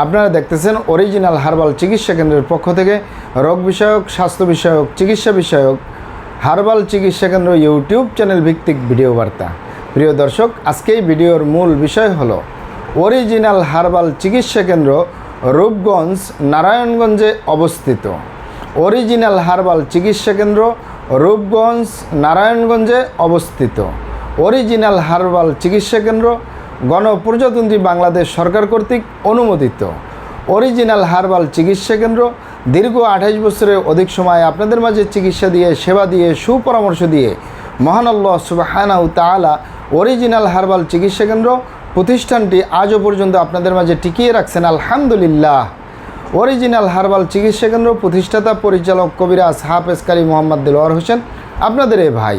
আপনারা দেখতেছেন original herbal চিকিৎসা কেন্দ্রের পক্ষ থেকে রোগ বিষয়ক, স্বাস্থ্য বিষয়ক, চিকিৎসা বিষয়ক হার্বাল চিকিৎসা কেন্দ্র ইউটিউব চ্যানেল ভিত্তিক ভিডিও বার্তা। প্রিয় দর্শক, আজকে এই ভিডিওর মূল বিষয় হলো অরিজিনাল হার্বাল চিকিৎসা কেন্দ্র রূপগঞ্জ, নারায়ণগঞ্জে অবস্থিত। অরিজিনাল হার্বাল চিকিৎসা কেন্দ্র রূপগঞ্জ, নারায়ণগঞ্জে অবস্থিত। অরিজিনাল হার্বাল চিকিৎসা কেন্দ্র গণপ্রজাতন্ত্রী বাংলাদেশ সরকার কর্তৃক অনুমোদিত। অরিজিনাল হার্বাল চিকিৎসা কেন্দ্র। দীর্ঘ আঠাইশ বছরের অধিক সময় আপনাদের মাঝে চিকিৎসা দিয়ে, সেবা দিয়ে, সুপরামর্শ দিয়ে মহান আল্লাহ সুবাহানাউ তালা অরিজিনাল হার্বাল চিকিৎসা কেন্দ্র প্রতিষ্ঠানটি আজও পর্যন্ত আপনাদের মাঝে টিকিয়ে রাখছেন। আলহামদুলিল্লাহ। অরিজিনাল হার্বাল চিকিৎসা কেন্দ্র প্রতিষ্ঠাতা পরিচালক কবিরাজ হাফেজ কালী মোহাম্মদ দিলওয়ার হোসেন, আপনাদের এ ভাই।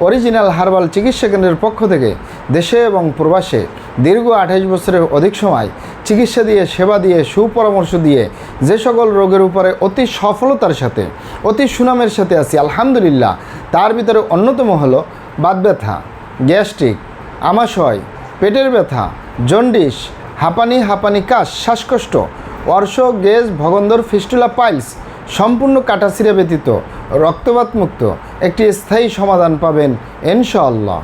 অরিজিনাল হার্বাল চিকিৎসা কেন্দ্রের পক্ষ থেকে দেশে এবং প্রবাসে দীর্ঘ আঠাইশ বছরের অধিক সময় চিকিৎসা দিয়ে, সেবা দিয়ে, সুপরামর্শ দিয়ে যে সকল রোগের উপরে অতি সফলতার সাথে, অতি সুনামের সাথে আছি, আলহামদুলিল্লাহ। তার ভিতরে অন্যতম হলো বাত ব্যথা, গ্যাস্ট্রিক, আমাশয়, পেটের ব্যথা, জন্ডিস, হাঁপানি হাঁপানি কাশ, শ্বাসকষ্ট, অর্শ গেজ ভগন্দর, ফিস্টুলা, পাইলস সম্পূর্ণ কাটাছিরা ব্যতীত রক্তপাত মুক্ত একটি স্থায়ী সমাধান পাবেন ইনশাআল্লাহ।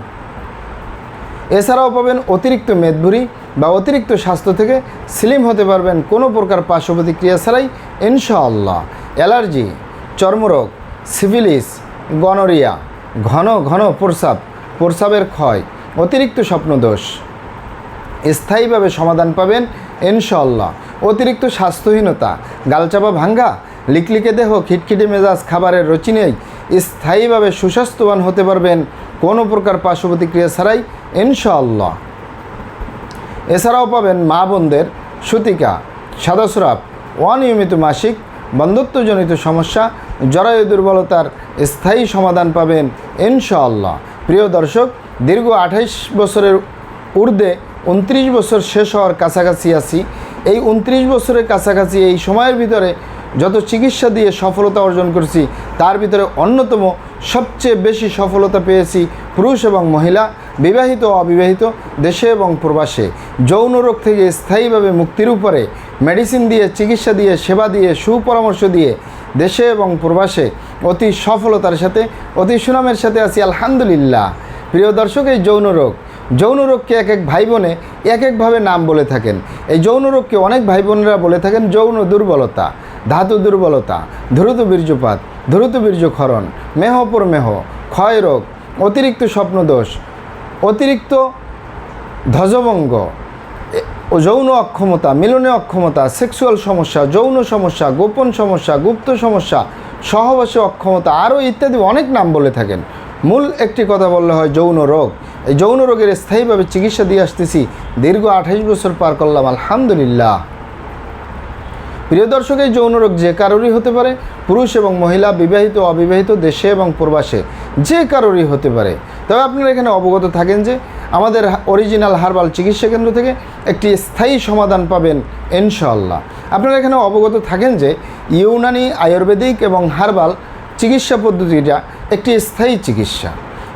এছাড়াও পাবেন অতিরিক্ত মেদভুরি বা অতিরিক্ত স্বাস্থ্য থেকে স্লিম হতে পারবেন কোনো প্রকার পার্শ্ব প্রতিক্রিয়া ছাড়াই ইনশাআল্লাহ। অ্যালার্জি, চর্মরোগ, সিভিলিস, গনোরিয়া, ঘন ঘন প্রস্রাব, প্রস্রাবের ক্ষয়, অতিরিক্ত স্বপ্নদোষ স্থায়ীভাবে সমাধান পাবেন ইনশাল্লাহ অতিরিক্ত স্বাস্থ্যহীনতা, গালচাপা ভাঙ্গা লিকলিকে দেহ, খিটখিটে মেজাজ, খাবারের রুচি নেই। স্থায়ীভাবে সুস্বাস্থ্যবান হতে পারবেন কোনো প্রকার পার্শ্ব প্রতিক্রিয়া ছাড়াই, ইনশাআল্লাহ। এছাড়াও পাবেন মা বোনদের সুতিকা, সাদাস্রাব, অনিয়মিত মাসিক বন্ধত্বজনিত সমস্যা, জরায়ু দুর্বলতার স্থায়ী সমাধান পাবেন, ইনশাআল্লাহ। প্রিয় দর্শক, দীর্ঘ আঠাইশ বছরের ঊর্ধ্বে উনত্রিশ বছর শেষ হওয়ার কাছাকাছি আছি। এই উনত্রিশ বছরের কাছাকাছি এই সময়ের ভিতরে যত চিকিৎসা দিয়ে সফলতা অর্জন করছি, তার ভিতরে অন্যতম সবচেয়ে বেশি সফলতা পেয়েছি পুরুষ এবং মহিলা, বিবাহিত অবিবাহিত, দেশে এবং প্রবাসে। যৌন রোগ থেকে স্থায়ীভাবে মুক্তির উপরে মেডিসিন দিয়ে, চিকিৎসা দিয়ে, সেবা দিয়ে, সুপরামর্শ দিয়ে দেশে এবং প্রবাসে অতি সফলতার সাথে, অতি সুনামের সাথে আছি, আলহামদুলিল্লাহ। প্রিয় দর্শক, এই যৌন রোগ। যৌন রোগকে এক এক ভাই বোনে এক একভাবে নাম বলে থাকেন। এই যৌন রোগকে অনেক ভাই বোনেরা বলে থাকেন যৌন দুর্বলতা। ধাতু দুর্বলতা দ্রুত বীর্যপাত দ্রুত বীর্যক্ষরণ মেহপর মেহ, ক্ষয় রোগ, অতিরিক্ত স্বপ্নদোষ, অতিরিক্ত ধ্বজভঙ্গ যৌন অক্ষমতা, মিলনে অক্ষমতা, সেক্সুয়াল সমস্যা, যৌন সমস্যা, গোপন সমস্যা, গুপ্ত সমস্যা, সহবাসে অক্ষমতা আরও ইত্যাদি অনেক নাম বলে থাকেন। মূল একটি কথা বললে হয় যৌন রোগ। এই যৌন রোগের স্থায়ীভাবে চিকিৎসা দিয়ে আসতেছি। দীর্ঘ আঠাইশ বছর পার করলাম, আলহামদুলিল্লাহ। প্রিয় দর্শক, এই যৌন রোগ যে কারোরই হতে পারে, পুরুষ এবং মহিলা, বিবাহিত, অবিবাহিত, দেশে এবং প্রবাসে, যে কারোরই হতে পারে। তবে আপনারা এখানে অবগত থাকেন যে আমাদের অরিজিনাল হার্বাল চিকিৎসা কেন্দ্র থেকে একটি স্থায়ী সমাধান পাবেন ইনশাআল্লাহ। আপনারা এখানে অবগত থাকেন যে ইউনানি আয়ুর্বেদিক এবং হার্বাল চিকিৎসা পদ্ধতিটা একটি স্থায়ী চিকিৎসা।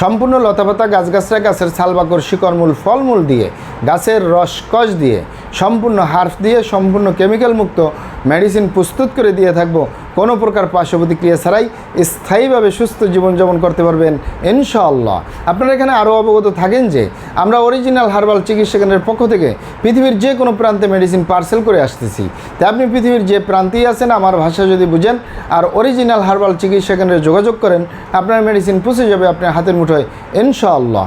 সম্পূর্ণ লতাপাতা গাছগাছরা, গাছের ছালবাকর শিকড়মূল ফলমূল দিয়ে, গাছের রস, কষ দিয়ে, সম্পূর্ণ হার্ফ দিয়ে, সম্পূর্ণ কেমিক্যাল মুক্ত মেডিসিন প্রস্তুত করে দিয়ে থাকব। কোনো প্রকার পার্শ্ব প্রতিক্রিয়া ছাড়াই স্থায়ীভাবে সুস্থ জীবনযাপন করতে পারবেন ইনশাআল্লাহ। আপনারা এখানে আরও অবগত থাকেন যে আমরা অরিজিনাল হার্বাল চিকিৎসা কেন্দ্রের পক্ষ থেকে পৃথিবীর যে কোনো প্রান্তে মেডিসিন পার্সেল করে আসতেছি। তাই আপনি পৃথিবীর যে প্রান্তেই আছেন, আমার ভাষা যদি বুঝেন আর অরিজিনাল হার্বাল চিকিৎসা কেন্দ্রে যোগাযোগ করেন, আপনার মেডিসিন পৌঁছে যাবে আপনার হাতের মুঠোয় ইনশাআল্লাহ।